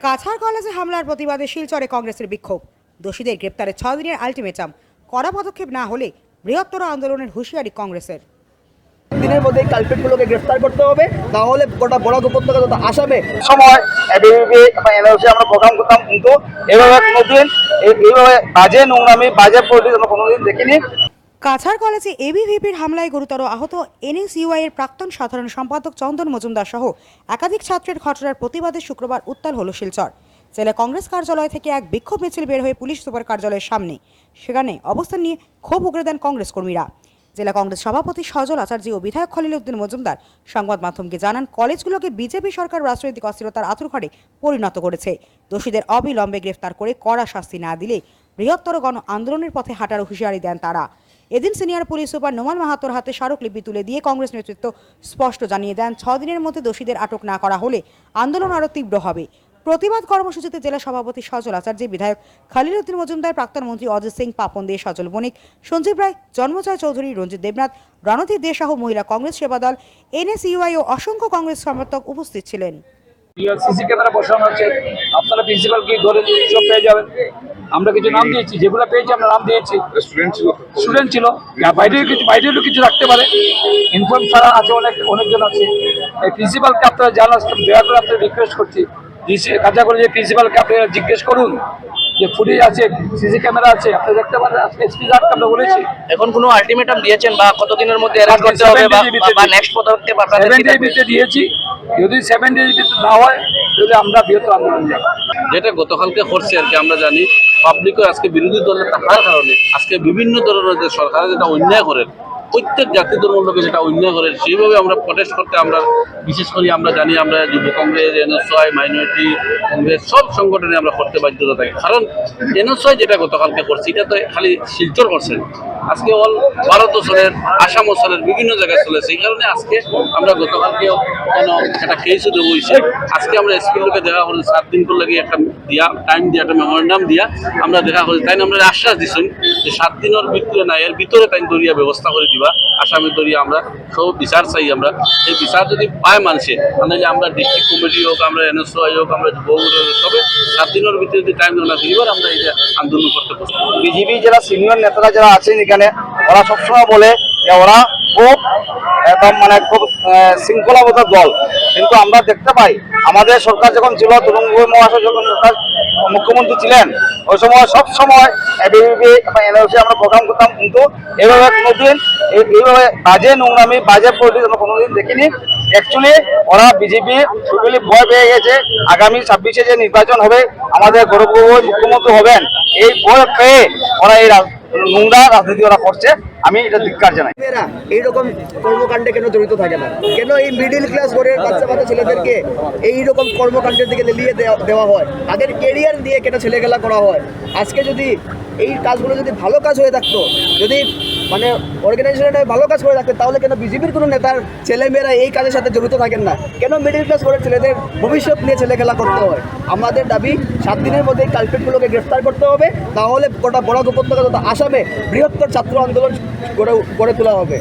কাছাড় কলেজে হামলার প্রতিবাদে শিলচরে কংগ্রেসের বিক্ষোভ। দোষীদের গ্রেপ্তারে ছ দিনের আলটিমেটাম। কড়া পদক্ষেপ না হলে বৃহত্তর আন্দোলনের হুঁশিয়ারি কংগ্রেসের। দিনের মধ্যে কালপিটগুলোকে গ্রেফতার করতে হবে তাহলে গোটা বড় উপত্যকা তথা আসামে সময় এনওসি আমরা প্রোগ্রাম করতাম কিন্তু এইভাবে কোনোদিন এইভাবে বাজে নোংরামি বাজে পলিটিক্স আমরা কোনোদিন দেখিনি। কাছাড় কলেজে এবিভিপির হামলায় গুরুতর আহত এনএসইউআই এর প্রাক্তন সাধারণ সম্পাদক চন্দন মজুমদার সহ একাধিক ছাত্রের ঘটনার প্রতিবাদে শুক্রবার উত্তাল হল শিলচর। জেলা কংগ্রেস কার্যালয় থেকে এক বিক্ষোভ মিছিল বের হয়ে পুলিশ সুপার কার্যালয়ের সামনে। সেখানে অবস্থান নিয়ে ক্ষোভ উগড়ে দেন কংগ্রেস কর্মীরা। জেলা কংগ্রেস সভাপতি সজল আচার্য ও বিধায়ক খলিল উদ্দিন মজুমদার সংবাদ মাধ্যমকে জানান, কলেজগুলোকে বিজেপি সরকার রাজনৈতিক অস্থিরতার আতুরঘরে পরিণত করেছে। দোষীদের অবিলম্বে গ্রেফতার করে কড়া শাস্তি না দিলে বৃহত্তর গণ আন্দোলনের পথে হাঁটার হুঁশিয়ারি দেন তারা। এদিন সিনিয়র পুলিশ সুপার নোমান মাহাতোর হাতে স্মারকলিপি তুলে দিয়ে কংগ্রেস নেতৃত্ব স্পষ্ট জানিয়ে দেন, ছ দিনের মধ্যে দোষীদের আটক না করা হলে আন্দোলন আরও তীব্র হবে। প্রতিবাদ কর্মসূচিতে জেলা সভাপতি সজল আচার্য, বিধায়ক খালিল উদ্দিন মজুমদার, প্রাক্তন মন্ত্রী অজিত সিং পাপন দে, সজল বণিক, সঞ্জীব রায়, জন্মজয় চৌধুরী, রঞ্জিত দেবনাথ, রণধীর দে সহ মহিলা কংগ্রেস সেবা দল এনএসইউআই ও অসংখ্য কংগ্রেস সমর্থক উপস্থিত ছিলেন। সিসি ক্যামেরা বসানো আছে। আপনারা ধরে পেয়ে যাবেন। আমরা কিছু নাম দিয়েছি যেগুলো পেয়েছি আমরা নাম দিয়েছি। স্টুডেন্ট ছিল বাইরের বাইরেও কিছু বাইরেও কিছু রাখতে পারে। ইনফর্ম ছাড়া আছে অনেক অনেকজন আছে। এই প্রিন্সিপালকে আপনারা জানান দয়া করে আপনারা রিকোয়েস্ট করছি। কাজা করে যে প্রিন্সিপালকে আপনারা জিজ্ঞেস করুন। যে ফুটেজ আছে সিসি ক্যামেরা আছে আপনি দেখতে পারেন আজকে এসপি সাহেবকে আমরা বলেছি। এখন কোনো আলটিমেটাম দিয়েছেন বা কতদিনের মধ্যে অ্যারেস্ট করতে হবে বা বা নেক্সট পদক্ষেপ আপনাদের সেভেন ডেজ ভিতরে দিয়েছি। যদি সেভেন ডেজ ভিতরে না হয় তাহলে আমরা বৃহত্তর আন্দোলন যাব যেটা গতকালকে করছে আর কি আমরা জানি পাবলিকও আজকে বিরোধী দলের থাকার কারণে আজকে বিভিন্ন ধরনের যে সরকার যেটা অন্যায় করেন প্রত্যেক জাতি ধর্মের লোকে যেটা অন্যায় করে, সেইভাবে আমরা প্রটেস্ট করতে আমরা, বিশেষ করে আমরা জানি আমরা যুব কংগ্রেস এনএসআই মাইনরিটি কংগ্রেস সব সংগঠনে আমরা করতে বাধ্যতা থাকি। কারণ এনএসআই যেটা গতকালকে করছে, এটা তো খালি শিলচর করছেন আজকে অল ভারত অঞ্চলের আসাম অঞ্চলের বিভিন্ন জায়গায় চলেছে। এই কারণে আজকে আমরা গতকালকেও কেন একটা কেসও দেবো হয়েছে আজকে আমরা এসপির লোকে দেখা করি সাত দিন করে লাগে একটা দিয়া টাইম দিয়া, একটা মেমোরেন্ডাম দিয়া আমরা দেখা করি তাই আমরা আশ্বাস দিচ্ছেন যে সাত দিনের ভিতরে না এর ভিতরে তাই দরিয়া ব্যবস্থা করে দিবা। আসামের দরিয়া আমরা সব বিচার চাই আমরা। এই বিচার যদি পায় মানুষে মানে যে আমরা ডিস্ট্রিক্ট কমিটি হোক, আমরা এনএসআই হোক, আমরা যুবগুলো সবে সাত দিনের ভিতরে যদি টাইম না দিবার আমরা এই যে আন্দোলন করতে পারব বিজেপি যারা সিনিয়র নেতারা যারা আছেন এখানে ওরা সবসময় বলে যে ওরা খুব একদম মানে খুব শৃঙ্খলাবদ্ধ দল। কিন্তু আমরা দেখতে পাই, আমাদের সরকার যখন ছিল তরুণ মহাশয় যখন সরকার মুখ্যমন্ত্রী ছিলেন, ওই সময় সব সময় এবিবি বা এনওসি আমরা প্রোগ্রাম করতাম, কিন্তু এইভাবে কোনোদিন এই- এইভাবে বাজে নোংরামি, বাজে পলিটিক্স আমরা কোনোদিন দেখিনি। অ্যাকচুয়ালি ওরা বিজেপি টোটালি ভয় পেয়ে গেছে। আগামী ছাব্বিশে যে নির্বাচন হবে, আমাদের গৌরব মুখ্যমন্ত্রী হবেন, এই ভয় পেয়ে ওরা এই নোংরা রাজনীতি ওরা করছে, আমি এটা ধিক্কার জানাই। এইরকম কর্মকাণ্ডে কেন জড়িত থাকে না? কেন এই মিডিল ক্লাস ঘরের বাচ্চা বাচ্চা ছেলেদেরকে এইরকম কর্মকাণ্ডের দিকে দেওয়া- দেওয়া হয়? তাদের কেরিয়ার দিয়ে কেন ছেলেখেলা করা হয়? আজকে যদি এই কাজগুলো যদি ভালো কাজ হয়ে থাকতো, যদি মানে অর্গানাইজেশনটা ভালো কাজ করে থাকে তাহলে কেন বিজেপির কোনো নেতার ছেলেমেয়েরা এই কাজের সাথে জড়িত থাকেন না? কেন মিডিল ক্লাস করে ছেলেদের ভবিষ্যৎ নিয়ে ছেলে খেলা করতে হয়? আমাদের দাবি, সাত দিনের মধ্যে এই কালপেটগুলোকে গ্রেফতার করতে হবে তাহলে গোটা বড় উপত্যকা তথা আসামে বৃহত্তর ছাত্র আন্দোলন গড়ে গড়ে তোলা হবে।